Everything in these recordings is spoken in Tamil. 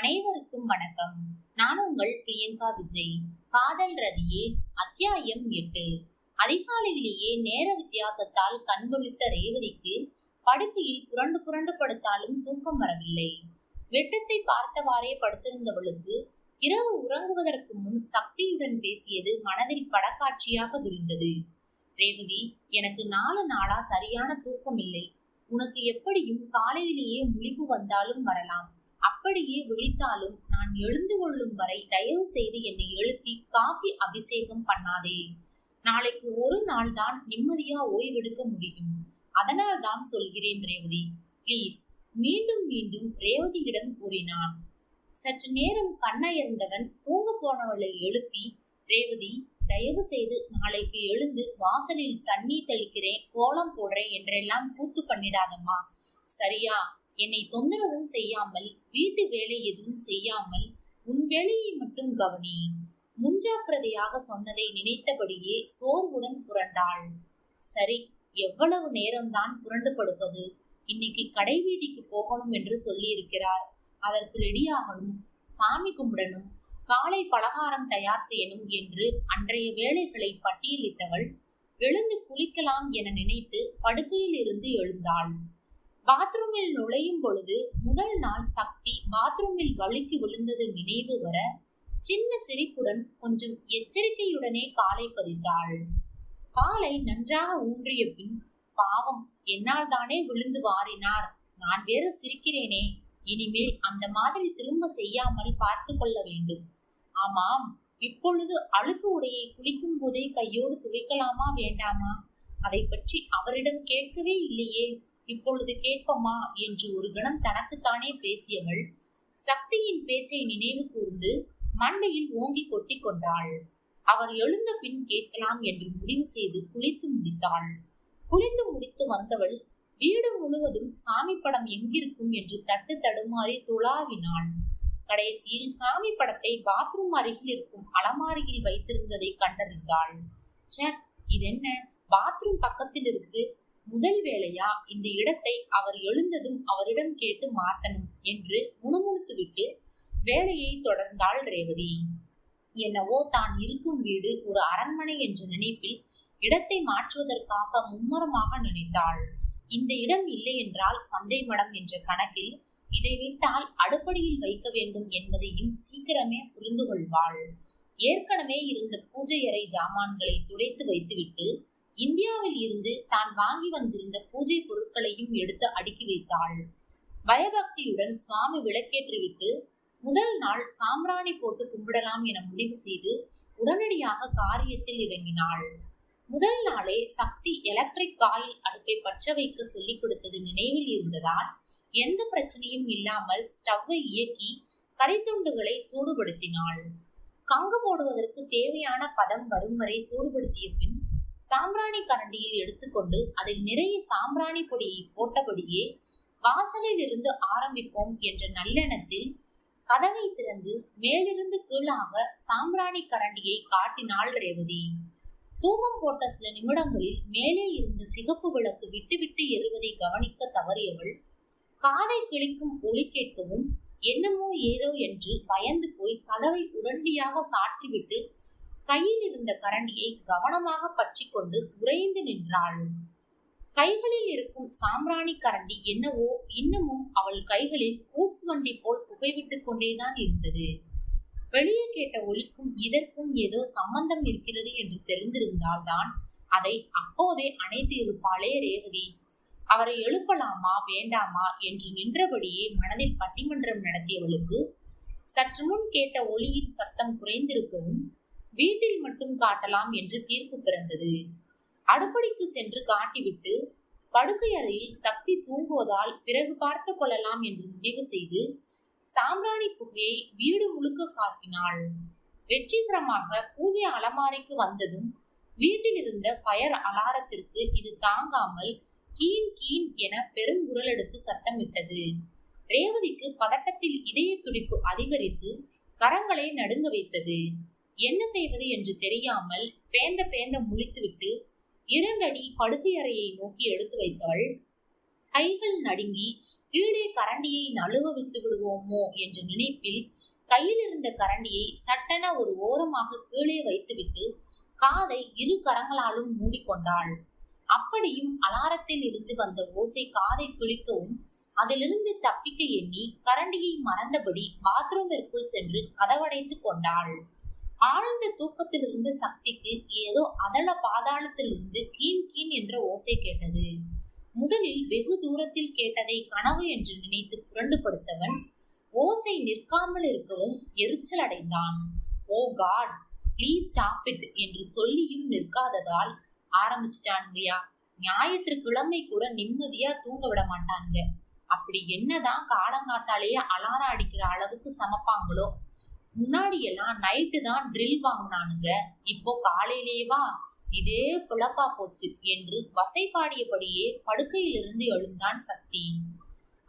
அனைவருக்கும் வணக்கம். நான் உங்கள் பிரியங்கா விஜய். காதல் ரதியே அத்தியாயம் எட்டு. அதிகாலையிலேயே நேர வித்தியாசத்தால் கண்விழித்த ரேவதிக்கு படுக்கையில் புரண்டு புரண்டு படுத்தாலும் தூக்கம் வரவில்லை. வெட்டத்தை பார்த்தவாறே படுத்திருந்தவளுக்கு இரவு உறங்குவதற்கு முன் சக்தியுடன் பேசியது மனதில் படக்காட்சியாக விரிந்தது ரேவதி எனக்கு நாலு நாளா சரியான தூக்கம் இல்லை உனக்கு எப்படியும் காலையிலேயே முழிப்பு வந்தாலும் வரலாம். அப்படியே விழித்தாலும் நான் எழுந்து கொள்ளும் வரை தயவு செய்து என்னை எழுப்பி காஃபி அபிஷேகம் பண்ணாதே. நாளைக்கு ஒரு நாள் தான் நிம்மதியா ஓய்வெடுக்க முடியும். அதனால் தான் சொல்கிறேன் ரேவதி. ப்ளீஸ். மீண்டும் மீண்டும் ரேவதியிடம் கூறினான். சற்று நேரம் கண்ணயர்ந்தவன் தூங்க போனவளை எழுப்பி ரேவதி தயவு செய்து நாளைக்கு எழுந்து வாசலில் தண்ணீர் தெளிக்கிறேன் கோலம் போடுறேன் என்றெல்லாம் கூத்து பண்ணிடாதம்மா. சரியா? என்னை தொந்தரவும் செய்யாமல் வீட்டு வேலை எதுவும் செய்யாமல் உன் வேலையை மட்டும் கவனி. முன்ஜாக்கிரதையாக சொன்னதை நினைத்தபடியே சோர்வுடன் புரண்டாள். சரி எவ்வளவு நேரம்தான் புரண்டு படுப்பது? இன்னைக்கு கடை வீதிக்கு போகணும் என்று சொல்லியிருக்கிறார். அதற்கு ரெடியாகணும் சாமி கும்பிடணும் காலை பலகாரம் தயார் செய்யணும் என்று அன்றைய வேலைகளை பட்டியலிட்டவள் எழுந்து குளிக்கலாம் என நினைத்து படுக்கையில் இருந்து எழுந்தாள். பாத்ரூமில் நுழையும் பொழுது முதல் நாள் சக்தி பாத்ரூமில் வழுக்கி விழுந்தது நினைவு வர சின்ன சிரிப்புடன் கொஞ்சம் எச்சரிக்கையுடனே காலை பதித்தாள். காலை நன்றாக ஊன்றிய பின் பாவம் என்னால் தானே விழுந்து வாரினார். நான் வேற சிரிக்கிறேனே. இனிமேல் அந்த மாதிரி திரும்ப செய்யாமல் பார்த்து கொள்ள வேண்டும். ஆமாம் இப்பொழுது அழுக்கு உடையை குளிக்கும் போதே கையோடு துவைக்கலாமா வேண்டாமா? அதை பற்றி அவரிடம் கேட்கவே இல்லையே. இப்பொழுது கேட்போமா என்று ஒரு கணம் தனக்குத்தானே பேசியவள் சக்தியின் பேச்சை நினைவு கூர்ந்து மண்டையில் ஓங்கி கொட்டி கொண்டாள். அவர் எழுந்த பின் கேட்கலாம் என்று முடிவு செய்து குளித்து முடித்தாள். குளித்து முடித்து வந்தவள் வீடு முழுவதும் சாமி படம் எங்கிருக்கும் என்று தட்டு தடுமாறி துளாவினாள். கடைசியில் சாமி படத்தை பாத்ரூம் அருகில் இருக்கும் அலமாரியில் வைத்திருந்ததை கண்டறிந்தாள். ச இதென்ன பாத்ரூம் பக்கத்தில் இருக்கு. முதல் வேளையா இந்த இடத்தை அவர் எழுந்ததும் அவரிடம் கேட்டு மாத்தணும் என்று முணுமுணுத்துவிட்டு வேலையை தொடர்ந்தாள் ரேவதி. என்னவோ தான் இருக்கும் வீடு ஒரு அரண்மனை என்ற நினைப்பில் இடத்தை மாற்றுவதற்காக மும்முரமாக நினைத்தாள். இந்த இடம் இல்லை என்றால் சந்தை மடம் என்ற கணக்கில் இதை விட்டால் அடுப்படியில் வைக்க வேண்டும் என்பதையும் சீக்கிரமே புரிந்து கொள்வாள் ஏற்கனவே இருந்த பூஜை அறை ஜாமான்களை துடைத்து வைத்துவிட்டு இந்தியாவில் இருந்து தான் வாங்கி வந்திருந்த பூஜை பொருட்களையும் எடுத்து அடுக்கி வைத்தாள். பயபக்தியுடன் சுவாமி விளக்கேற்றிவிட்டு முதல் நாள் சாம்பிராணி போட்டு கும்பிடலாம் என முடிவு செய்து உடனடியாக காரியத்தில் இறங்கினாள். முதல் நாளே சக்தி எலக்ட்ரிக் காயில் அடுப்பை பற்ற வைக்க சொல்லிக் கொடுத்தது நினைவில் இருந்ததால் எந்த பிரச்சனையும் இல்லாமல் ஸ்டவ்வை இயக்கி கரித்துண்டுகளை சூடுபடுத்தினாள். கங்கு போடுவதற்கு தேவையான பதம் வரும் வரை சூடுபடுத்திய பின் சாம்பிராணி கரண்டியில் எடுத்துக்கொண்டு அதில் நிறைய சாம்பிராணி பொடியை போட்டபடியே வாசலில் இருந்து ஆரம்பிப்போம் என்ற நல்லெண்ணத்தில் கதவை திறந்து மேலிருந்து கீழாக சாம்பிராணி கரண்டியை காட்டினாள் ரேவதி. தூபம் போட்ட சில நிமிடங்களில் மேலே இருந்த சிகப்பு விளக்கு விட்டுவிட்டு எறுவதை கவனிக்க தவறியவள் காதை கிழிக்கும் ஒளி கேட்கவும் என்னமோ ஏதோ என்று பயந்து போய் கதவை உடனடியாக சாற்றிவிட்டு கையில் இருந்த கரண்டியை கவனமாக பற்றி கொண்டு உறைந்து நின்றாள். கைகளில் இருக்கும் சாம்பிராணி கரண்டி என்னவோ இன்னமும் அவள் கைகளில் கூட்ஸ் வண்டி போல் புகைவிட்டுக் கொண்டேதான் இருந்தது. வெளியே கேட்ட ஒலிக்கும் இதற்கும் ஏதோ சம்பந்தம் இருக்கிறது என்று தெரிந்திருந்தால்தான் அதை அப்போதே அணைத்து இருப்பாளே ரேவதி. அவரை எழுப்பலாமா வேண்டாமா என்று நின்றபடியே மனதில் பட்டிமன்றம் நடத்தியவளுக்கு சற்று முன் கேட்ட ஒளியின் சத்தம் குறைந்திருக்கவும் வீட்டில் மட்டும் காட்டலாம் என்று தீர்ப்பு பிறந்தது. அடுப்படிக்கு சென்று காட்டிவிட்டு படுக்கை அறையில் சக்தி தூங்குவதால் பிறகு பார்த்து கொள்ளலாம் என்று முடிவு செய்து சாம்பிராணி புகையை வீடு முழுக்க காட்டினாள். வெற்றிகரமாக பூஜை அலமாரிக்கு வந்ததும் வீட்டில் இருந்த ஃபயர் அலாரத்திற்கு இது தாங்காமல் கீன் கீன் என பெரும் எடுத்து சத்தமிட்டது. ரேவதிக்கு பதட்டத்தில் இதய துடிப்பு அதிகரித்து கரங்களை நடுங்க வைத்தது. என்ன செய்வது என்று தெரியாமல் பேந்த பேந்த முழித்துவிட்டு இரண்டடி படுக்கையறையை நோக்கி எடுத்து வைத்தாள். கைகள் நடுங்கி கீழே கரண்டியை நழுவ விட்டு விடுவோமோ என்ற நினைப்பில் கையில் இருந்த கரண்டியை சட்டென ஒரு ஓரமாக கீழே வைத்துவிட்டு காதை இரு கரங்களாலும் மூடிக்கொண்டாள். அப்படியும் அலாரத்தில் இருந்து வந்த ஓசை காதை கிழிக்கவும் அதிலிருந்து தப்பிக்க எண்ணி கரண்டியை மறந்தபடி பாத்ரூமிற்குள் சென்று கதவடைத்து கொண்டாள். ஆழ்ந்த தூக்கத்தில் இருந்த சக்திக்கு ஏதோ அதள பாதாளத்திலிருந்து கீன் கீன் என்ற ஓசை கேட்டது. முதலில் வெகு தூரத்தில் கேட்டதை கனவு என்று நினைத்து புரண்டு படுத்தவன் ஓசை நிற்காமல் இருக்கவும் எரிச்சல் அடைந்தான். Oh God please stop it என்று சொல்லியும் நிற்காததால் ஆரம்பிச்சிட்டானுங்கயா. ஞாயிற்றுக்கிழமை கூட நிம்மதியா தூங்க விட மாட்டானுங்க. அப்படி என்னதான் காலங்காத்தாலேயே அலாரம் அடிக்கிற அளவுக்கு சமைப்பாங்களோ. முன்னாடி எல்லாம் நைட்டு தான் ட்ரில் வாங்கினானுங்க. இப்போ காலையிலேவா இதே பிழப்பா போச்சு என்று வசை பாடியபடியே படுக்கையிலிருந்து எழுந்தான் சக்தி.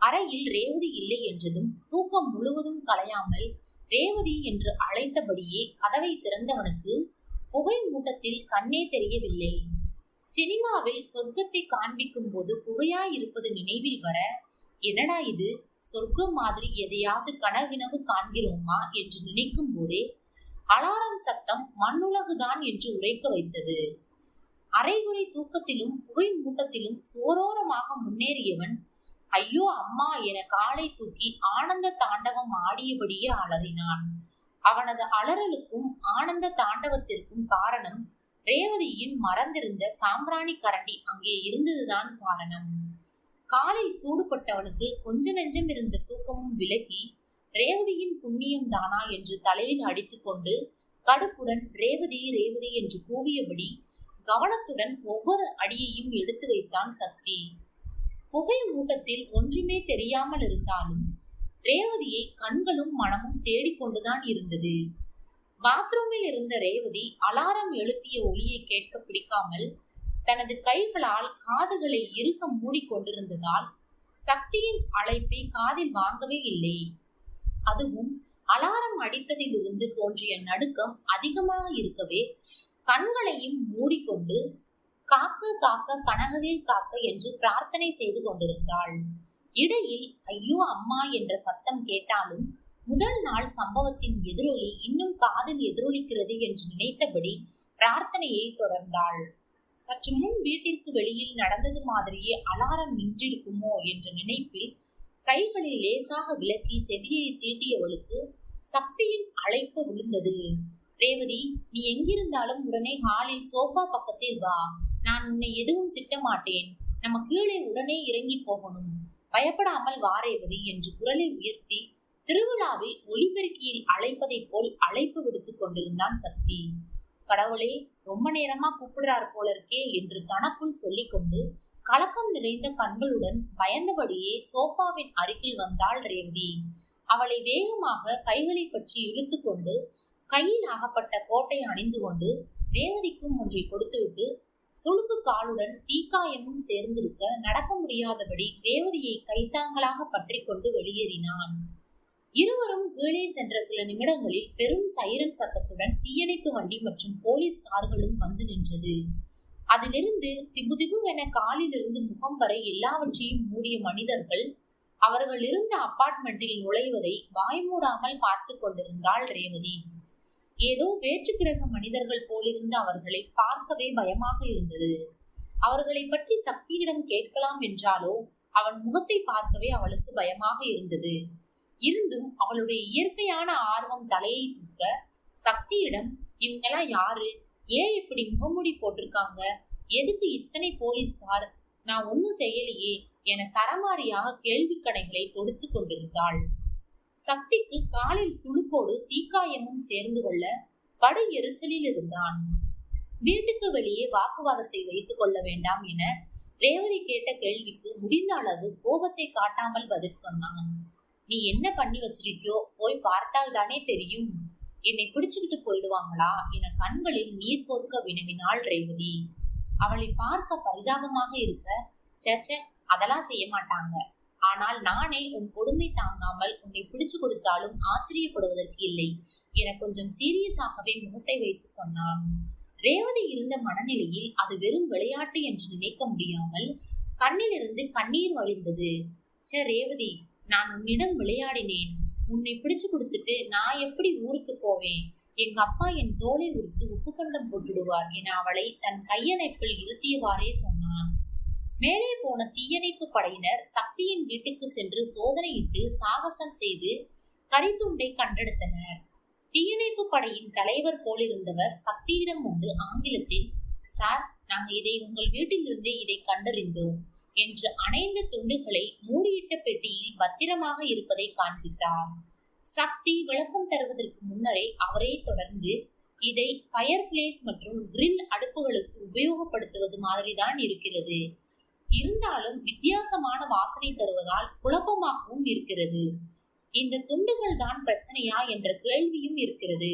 அறையில் ரேவதி இல்லை என்றதும் தூக்கம் முழுவதும் கலையாமல் ரேவதி என்று அழைத்தபடியே கதவை திறந்தவனுக்கு புகை மூட்டத்தில் கண்ணே தெரியவில்லை. சினிமாவில் சொர்க்கத்தை காண்பிக்கும் போது புகையாய் இருப்பது நினைவில் வர என்னடா இது? சொர்க்கம் மாதிரி எதையாவது கனவினவு காண்கிறோமா என்று நினைக்கும் போதே அலாரம் சத்தம் மண்ணுலகுதான் என்று உரைக்க வைத்தது. அரைகுறை தூக்கத்திலும் புகை மூட்டத்திலும் சோரோரமாக முன்னேறியவன் ஐயோ அம்மா என காலை தூக்கி ஆனந்த தாண்டவம் ஆடியபடியே அலறினான். அவனது அலறலுக்கும் ஆனந்த தாண்டவத்திற்கும் காரணம் ரேவதியின் மறந்திருந்த சாம்பிராணி கரண்டி அங்கே இருந்ததுதான் காரணம். காலில் சூடுபட்டவனுக்கு கொஞ்ச நெஞ்சம் இருந்த தூக்கமும் விலகி ரேவதியின் புண்ணியம் தானா என்று தலையில் அடித்துக்கொண்டு கடுப்புடன் ரேவதி ரேவதி என்று கூவியபடி கவனத்துடன் ஒவ்வொரு அடியையும் எடுத்து வைத்தான் சக்தி. புகை மூட்டத்தில் ஒன்றுமே தெரியாமல் இருந்தாலும் ரேவதியை கண்களும் மனமும் தேடிக்கொண்டுதான் இருந்தது. பாத்ரூமில் இருந்த ரேவதி அலாரம் எழுப்பிய ஒளியை கேட்க பிடிக்காமல் தனது கைகளால் காதுகளை இறுக மூடிக்கொண்டிருந்ததால் சக்தியின் அழைப்பை காதில் வாங்கவே இல்லை. அதுவும் அலாரம் அடித்ததிலிருந்து தோன்றிய நடுக்கம் அதிகமாக இருக்கவே கண்களையும் மூடிக்கொண்டு காக்க காக்க கனகவேல் காக்க என்று பிரார்த்தனை செய்து கொண்டிருந்தாள். இடையில் ஐயோ அம்மா என்ற சத்தம் கேட்டாலும் முதல் நாள் சம்பவத்தின் எதிரொலி இன்னும் காதில் எதிரொலிக்கிறது என்று நினைத்தபடி பிரார்த்தனையை தொடர்ந்தாள். சற்று முன் வீட்டிற்கு வெளியில் நடந்தது மாதிரியே அலாரம் நின்றிருக்குமோ என்ற நினைப்பில் கைகளை லேசாக விலக்கி செவியை தீட்டியவளுக்கு சக்தியின் அழைப்பு விழுந்தது. ரேவதி நீ எங்கிருந்தாலும் உடனே ஹாலில் சோஃபா பக்கத்தில் வா. நான் உன்னை எதுவும் திட்டமாட்டேன். நம்ம கீழே உடனே இறங்கி போகணும். பயப்படாமல் வா ரேவதி என்று குரலை உயர்த்தி திருவிழாவில் ஒளிபெருக்கியில் அழைப்பதைப் போல் அழைப்பு விடுத்துக் கொண்டிருந்தான் சக்தி. கடவுளே ரொம்ப நேரமா கூப்பிடுறார் போல இருக்கே என்று தனக்குள் சொல்லிக்கொண்டு கலக்கம் நிறைந்த கண்களுடன் பயந்தபடியே சோஃபாவின் அருகில் வந்தாள் ரேவதி. அவளை வேகமாக கைகளை பற்றி இழுத்து கொண்டு கையில் ஆகப்பட்ட கோட்டை அணிந்து கொண்டு ரேவதிக்கும் ஒன்றை கொடுத்துவிட்டு சுளுக்கு காலுடன் தீக்காயமும் சேர்ந்திருக்க நடக்க முடியாதபடி ரேவதியை கைத்தாங்களாக பற்றி கொண்டு வெளியேறினான். இருவரும் கீழே சென்ற சில நிமிடங்களில் பெரும் சைரன் சத்தத்துடன் தீயணைப்பு வண்டி மற்றும் போலீஸ் கார்களும் வந்து நின்றது. அதிலிருந்து திபுதிபுவென காலிலிருந்து முகம் வரை எல்லாவற்றையும் மூடிய மனிதர்கள் அவர்கள் இருந்த அப்பார்ட்மெண்டில் நுழைவதை வாய்மூடாமல் பார்த்து கொண்டிருந்தாள் ரேவதி. ஏதோ வேற்று கிரக மனிதர்கள் போலிருந்து அவர்களை பார்க்கவே பயமாக இருந்தது. அவர்களை பற்றி சக்தியிடம் கேட்கலாம் என்றாலோ அவன் முகத்தை பார்க்கவே அவளுக்கு பயமாக இருந்தது. இருந்தும் அவளுடைய இயற்கையான ஆர்வம் தலையை தூக்க சக்தியிடம் இவங்கெல்லாம் யாரு? ஏன் இப்படி முகமூடி போட்டிருக்காங்க? எதுக்கு இத்தனை போலீஸ்கார்? நான் ஒன்னும் செய்யலையே என சரமாரியாக கேள்வி கடைகளை தொடுத்து கொண்டிருந்தாள். சக்திக்கு காலில் சுளுக்கோடு தீக்காயமும் சேர்ந்து கொள்ள படு எரிச்சலில் இருந்தான். வீட்டுக்கு வெளியே வாக்குவாதத்தை வைத்துக் கொள்ள வேண்டாம் என ரேவதி கேட்ட கேள்விக்கு முடிந்த அளவு கோபத்தை காட்டாமல் பதில் சொன்னான். நீ என்ன பண்ணி வச்சிருக்கியோ போய் பார்த்தால் தானே தெரியும். என்னை பிடிச்சுக்கிட்டு போயிடுவாங்களா? என கண்களில் நீர் கோர்க்க வினவினாள் ரேவதி. அவளை பார்க்க பரிதாபமாக இருக்க சேச்சே அதெல்லாம் செய்ய மாட்டாங்க. ஆனால் நானே உன் கொடுமை தாங்காமல் உன்னை பிடிச்சு கொடுத்தாலும் ஆச்சரியப்படுவதற்கு இல்லை என கொஞ்சம் சீரியஸாகவே முகத்தை வைத்து சொன்னான். ரேவதி இருந்த மனநிலையில் அது வெறும் விளையாட்டு என்று நினைக்க முடியாமல் கண்ணிலிருந்து கண்ணீர் வழிந்தது. ச ரேவதி நான் உன்னிடம் விளையாடினேன். உன்னை பிடிச்சு கொடுத்துட்டு நான் எப்படி ஊருக்கு போவேன்? எங்க அப்பா என் தோலை உரித்து உப்பு கண்டம் போட்டுடுவார் என அவளை தன் கையணைப்பில் இருத்தியவாறே சொன்னான். மேலே போன தீயணைப்பு படையினர் சக்தியின் வீட்டுக்கு சென்று சோதனையிட்டு சாகசம் செய்து கரித்துண்டை கண்டெடுத்தனர். தீயணைப்பு படையின் தலைவர் போலிருந்தவர் சக்தியிடம் வந்து ஆங்கிலத்தில் சார் நாங்கள் இதை உங்கள் வீட்டிலிருந்தே இதை கண்டறிந்தோம். என்று அணைந்த துண்டுகளை மூடியிட்ட பெட்டியில் பத்திரமாக இருப்பதை காண்பித்தார். சக்தி விளக்கம் தருவதற்கு முன்னரே அவரே தொடர்ந்து இதை ஃபயர் பிளேஸ் மற்றும் கிரில் அடுப்புகளுக்கு உபயோகப்படுத்துவது மாதிரிதான் இருக்கிறது. இருந்தாலும் வித்தியாசமான வாசனை தருவதால் குழப்பமாகவும் இருக்கிறது. இந்த துண்டுகள் தான் பிரச்சனையா என்ற கேள்வியும் இருக்கிறது.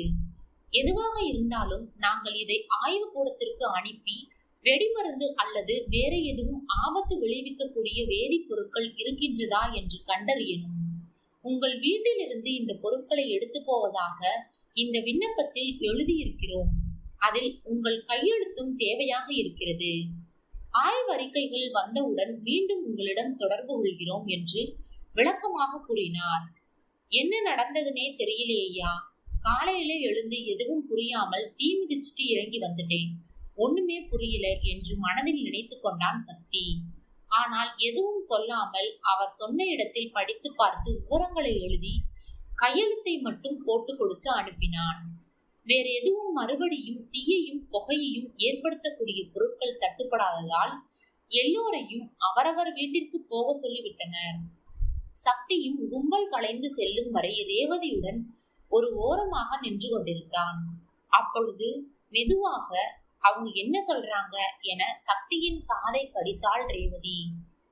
எதுவாக இருந்தாலும் நாங்கள் இதை ஆய்வு கூடத்திற்கு அனுப்பி வெடிமருந்து அல்லது வேற எதுவும் ஆபத்து விளைவிக்கக்கூடிய வேதிப்பொருட்கள் இருக்கின்றதா என்று கண்டறியணும். உங்கள் வீட்டிலிருந்து இந்த பொருட்களை எடுத்து போவதாக இந்த விண்ணப்பத்தில் எழுதியிருக்கிறோம். அதில் உங்கள் கையெழுத்தும் தேவையாக இருக்கிறது. ஆய்வறிக்கைகள் வந்தவுடன் மீண்டும் உங்களிடம் தொடர்பு கொள்கிறோம் என்று விளக்கமாக கூறினார். என்ன நடந்ததுனே தெரியலையா? காலையில எழுந்து எதுவும் புரியாமல் தீ மிதிச்சிட்டு இறங்கி வந்துட்டேன். ஒண்ணுமே புரியல என்று மனதில் நினைத்து கொண்டான் சக்தி. ஆனால் எதுவும் சொல்லாமல் அவர் சொன்ன இடத்தில் படித்து பார்த்து விவரங்களை எழுதி கையெழுத்தை மட்டும் போட்டு கொடுத்து அனுப்பினான். வேற எதுவும் மறுபடியும் தீயையும் புகையையும் ஏற்படுத்தக்கூடிய பொருட்கள் தட்டுப்படாததால் எல்லோரையும் அவரவர் வீட்டிற்கு போக சொல்லிவிட்டனர். சக்தியும் கும்பல் கலைந்து செல்லும் வரை ரேவதியுடன் ஒரு ஓரமாக நின்று கொண்டிருந்தான். அப்பொழுது மெதுவாக அவங்க என்ன சொல்றாங்க என சக்தியின் காதை கடித்தாள் ரேவதி.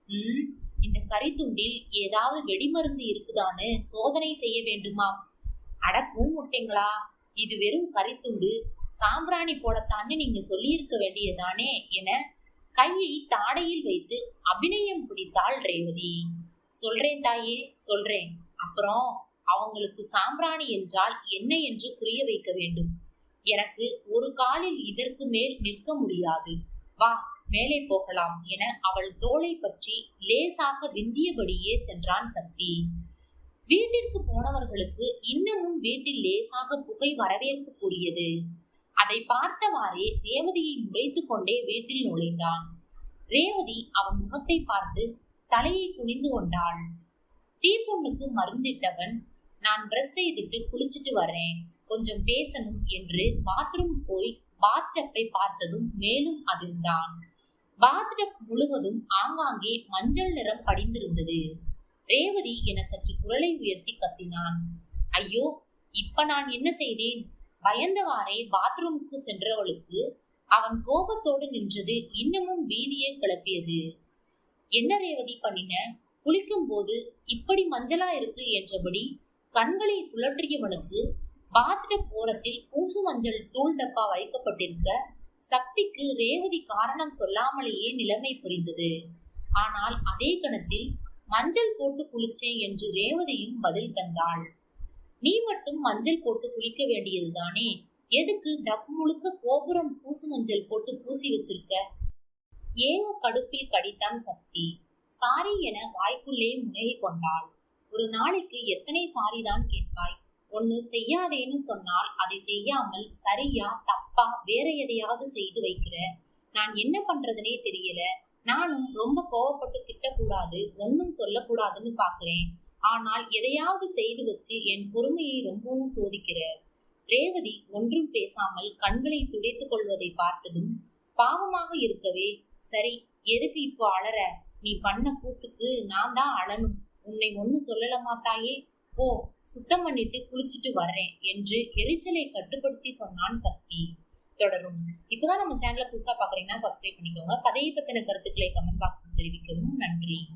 உம் இந்த கரித்துண்டில் ஏதாவது வெடிமருந்து இருக்குதான்னு சோதனை செய்ய வேண்டுமா? அடக்கும் முட்டைங்களா இது வெறும் கரித்துண்டு. சாம்பிராணி போடத்தான்னு நீங்க சொல்லியிருக்க வேண்டியதானே என கையை தாடையில் வைத்து அபிநயம் பிடித்தாள் ரேவதி. சொல்றேன் தாயே சொல்றேன். அப்புறம் அவங்களுக்கு சாம்பிராணி என்றால் என்ன என்று புரிய வைக்க வேண்டும்? எனக்கு ஒரு காலில் இதற்கு மேல் நிற்க முடியாது. வா மேலே போகலாம் என அவள் தோளை பற்றி லேசாக விந்தியபடியே சென்றான் சக்தி. வீட்டிற்கு போனவர்களுக்கு இன்னமும் வீட்டில் லேசாக புகை வரவேற்பு கூறியது அதை பார்த்தவாறே ரேவதியை முறைத்து கொண்டே வீட்டில் நுழைந்தான். ரேவதி அவன் முகத்தை பார்த்து தலையை குனிந்து கொண்டாள். தீப்பொண்ணுக்கு மருந்திட்டவன் நான் பிரஷ் செய்துட்டு குளிச்சிட்டு வர்றேன். கொஞ்சம் பேசணும் என்று பாத்ரூம் போய் பாத்டப்பை பார்த்ததும் மேலும் அதிர்ந்தான். பாத்டப் முழுவதும் ஆங்காங்கே மஞ்சள் நிறம் படிந்திருந்தது. ரேவதி என சற்று குரலை உயர்த்தி கத்தினான். ஐயோ இப்ப நான் என்ன செய்தேன்? பயந்தவாறே பாத்ரூமுக்கு சென்றவளுக்கு அவன் கோபத்தோடு நின்றது இன்னமும் பீதியை கிளப்பியது. என்ன ரேவதி பண்ணின? குளிக்கும் போது இப்படி மஞ்சளா இருக்கு? என்றபடி கண்களை சுழற்றியவனுக்கு பாத்டப் ஓரத்தில் பூசு மஞ்சள் தூள் டப்பா வைக்கப்பட்டிருக்க சக்திக்கு ரேவதி காரணம் சொல்லாமலேயே நிலைமை புரிந்தது. ஆனால் அதே கணத்தில் மஞ்சள் போட்டு குளிச்சேன் என்று ரேவதியும் பதில் தந்தாள். நீ மட்டும் மஞ்சள் போட்டு குளிக்க வேண்டியதுதானே எதுக்கு டப் முழுக்க கோபுரம் பூசு மஞ்சள் போட்டு பூசி வச்சிருக்க? ஏக கடுப்பில் கடித்தான் சக்தி. சாரி என வாய்க்குள்ளே முனகி கொண்டாள். ஒரு நாளைக்கு எத்தனை சாரி தான் கேட்பாய்? ஒன்னு செய்யாதேன்னு சொன்னால் அதை செய்யாமல் சரியா தப்பா வேற எதையாவது செய்து வைக்கிற. நான் என்ன பண்றதுனே தெரியல. நானும் ரொம்ப கோவப்பட்டு திட்டக்கூடாது ஒன்னும் சொல்லக்கூடாதுன்னு பாக்குறேன். ஆனால் எதையாவது செய்து வச்சு என் பொறுமையை ரொம்பவும் சோதிக்கிற. ரேவதி ஒன்றும் பேசாமல் கண்களை துடைத்துக் கொள்வதை பார்த்ததும் பாவமாக இருக்கவே சரி எதுக்கு இப்போ அலற? நீ பண்ண கூத்துக்கு நான் தான் அழணும் உன்னை ஒன்னு சொல்லலமா தாயே. போ சுத்தம் பண்ணிட்டு குளிச்சுட்டு வர்றேன் என்று எரிச்சலை கட்டுப்படுத்தி சொன்னான் சக்தி. தொடரும். இப்போதான் நம்ம சேனலை புதுசாக பார்க்குறீங்கன்னா சப்ஸ்கிரைப் பண்ணிக்கோங்க. கதையை பற்றின கருத்துக்களை கமெண்ட் பாக்ஸில் தெரிவிக்கவும் நன்றி.